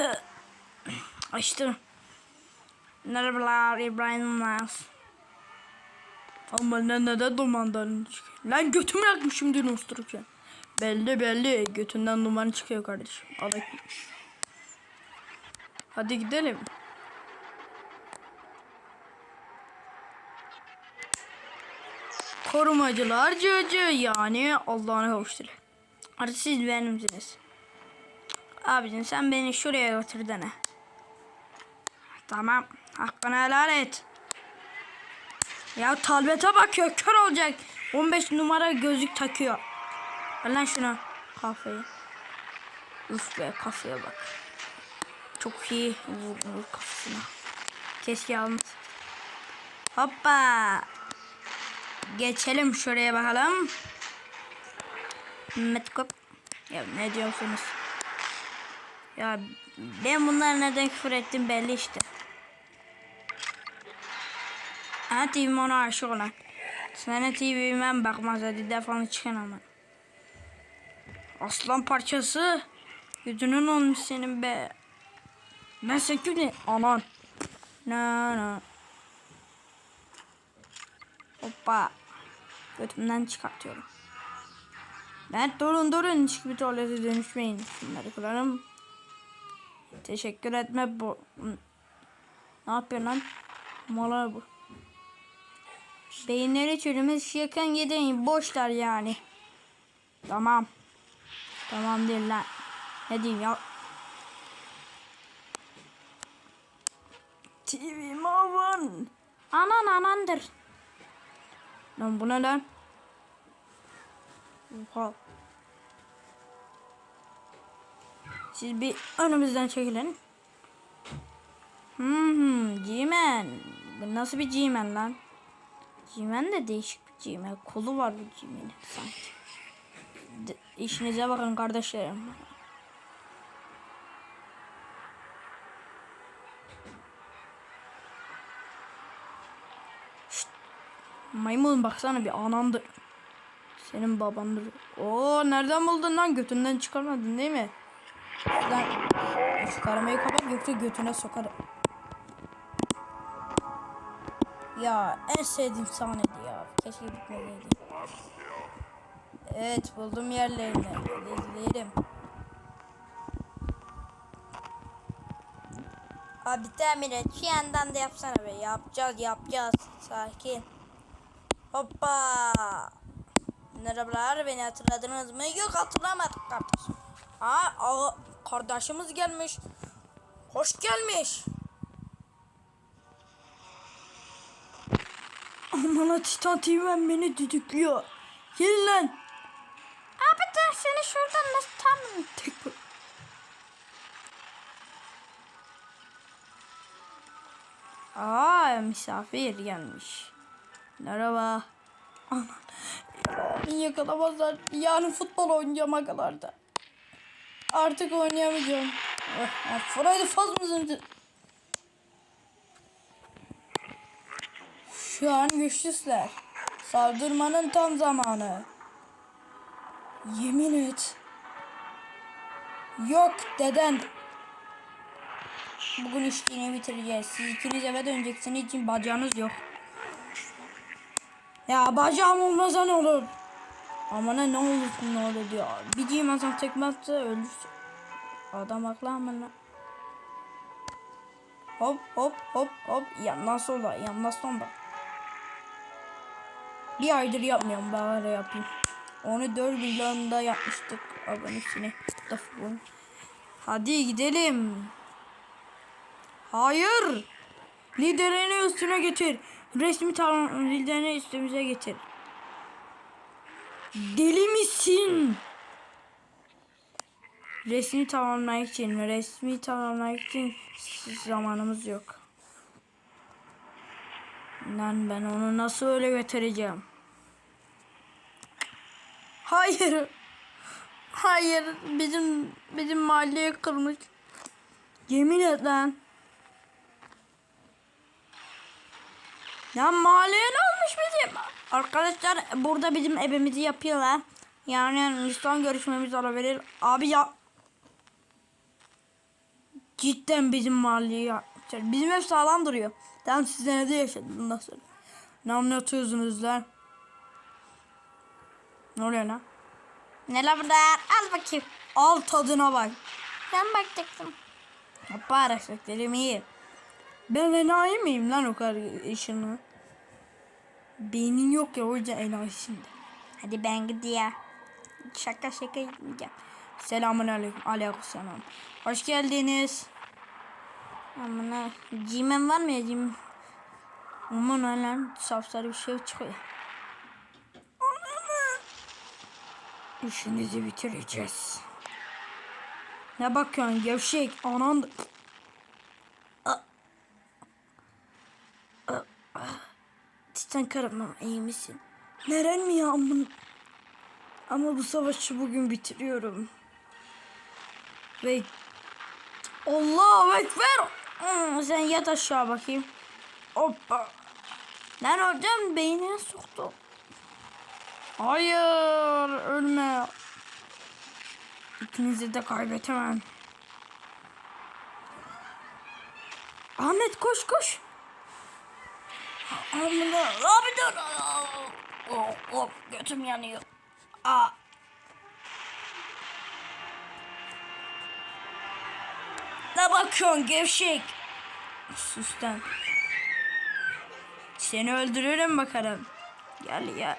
Açtım. Merhabalar İbrahim Yılmaz. Ama ne neden dumandan çıkıyor? Lan götümü yakmışım dün ustururken. Belli belli götünden duman çıkıyor kardeşim. Al ekmek. Hadi gidelim. Korumacılar cıcı yani Allah'ına kavuştur. Artık siz benimsiniz. Abicim sen beni şuraya götür dene. Tamam. Hakkını helal et. Ya talbete bakıyor. Kör olacak. 15 numara gözlük takıyor. Ver lan şunu. Kafayı. Üf be kafaya bak. Çok iyi vurdu kafasına. Keşke almış. Hoppa. Geçelim şuraya bakalım. Metkop. Ya ne diyorsunuz? Ya ben bunlara neden küfür ettim belli işte. Ha TV'm ona aşık olan. Sana TV'men bakmaz hadi defanı çıkın ama. Aslan parçası. Yüzünün olmuş senin be. Ben sekürdüm. Anan. Na na. Hoppa. Götümden çıkartıyorum. Ben durun durun hiç bir tuvalete dönüşmeyin. Şunları kırarım. Teşekkür etme bu. Ne yapıyor lan? Mala bu. Beyinleri çürümüş yakın gidin boşlar yani. Tamam. Tamam değil lan. Ne diyeyim ya? TV Mavan. Anan anandır. Lan bu ne lan? Oha. Siz bir önümüzden çekilin. Hmm, G-Man. Bu nasıl bir G-Man lan? G-Man de değişik bir G-Man. Kolu var bu G-Man'in sanki. De, işinize bakın kardeşlerim. Şşt. Maymun baksana bir anandır. Senin babandır. Oo nereden buldun lan? Götünden çıkarmadın değil mi? Lan şu karamayı kapat yoksa götüne sokarım. Ya en sevdiğim sahneydi ya. Keşke bitmeseydi. Evet buldum yerlerini. İzleyelim. Abi tahmin et. Şu yandan da yapsana be. Yapacağız yapacağız. Sakin. Hoppa. Merhabalar beni hatırladınız mı? Yok hatırlamadık kardeşim. Aa, aa kardeşimiz gelmiş. Hoş gelmiş. Aman Titan TV'm beni düdüklüyor. Gelin lan. Abi de seni şuradan nasıl tam tek bu. Aa misafir gelmiş. Merhaba. Aman. Beni yakalamazlar. Yarın futbol oynayacağım agalarda. Artık oynayamayacağım. Oh, Friday faz mısın? Şu an güçlüsler. Saldırmanın tam zamanı. Yemin et. Yok deden. Bugün işini bitireceğiz. Siz ikiniz eve döneceksiniz için bacağınız yok. Ya bacağım olmasa ne olur? Ama ne ne olur ne olur diyor. Bir diyeyim Hasan tekme attı ölür. Adam haklı ama ne? Hop hop hop hop. Yandan sola yandan sola. Bir aydır yapmıyorum bari yapayım. Onu 4 milyonda yapmıştık abonesini. Hadi gidelim. Hayır. Liderini üstüne getir. Resmi tamam liderini üstümüze getir. Deli misin? Resmi tamamlamak için, resmi tamamlamak için zamanımız yok. Lan ben onu nasıl öyle götüreceğim? Hayır. Hayır, bizim bizim mahalleye kırmış. Yemin et lan. Ya mahalleye ne olmuş bizim? Arkadaşlar burada bizim evimizi yapıyorlar. Yani son görüşmemiz olabilir. Abi ya. Cidden bizim mahalleyi yapmışlar. Bizim ev sağlam duruyor. Tamam siz nerede yaşadınız nasıl? Ne anlatıyorsunuz lan? Ne oluyor lan? Ne la burada? Al bakayım. Al tadına bak. Ben bakacaktım. Hoppa araçlıklarım iyi. Ben enayi miyim lan o kadar işini? Beynin yok ya o yüzden enayi şimdi. Hadi ben gidiyorum. Şaka şaka gitmeyeceğim. Selamun aleyküm. Aleyküm selam. Hoş geldiniz. Amına. Cimen var mı ya cim? Aman lan safsarı bir şey çıkıyor. İşinizi bitireceğiz. Ne bakıyorsun gevşek anan. Titan karamam iyi misin? Neren mi ya amın? Ama bu savaşı bugün bitiriyorum. Ve Allahu Ekber. Hmm, sen yat aşağı bakayım. Hoppa. Lan hocam beynine soktu. Hayır ölme. İkinizi de kaybetemem. Ahmet koş koş. Amına abi dur. Oh, oh, götüm yanıyor. Aa. Ne bakıyorsun gevşek? Sus lan. Seni öldürürüm bakarım. Gel gel.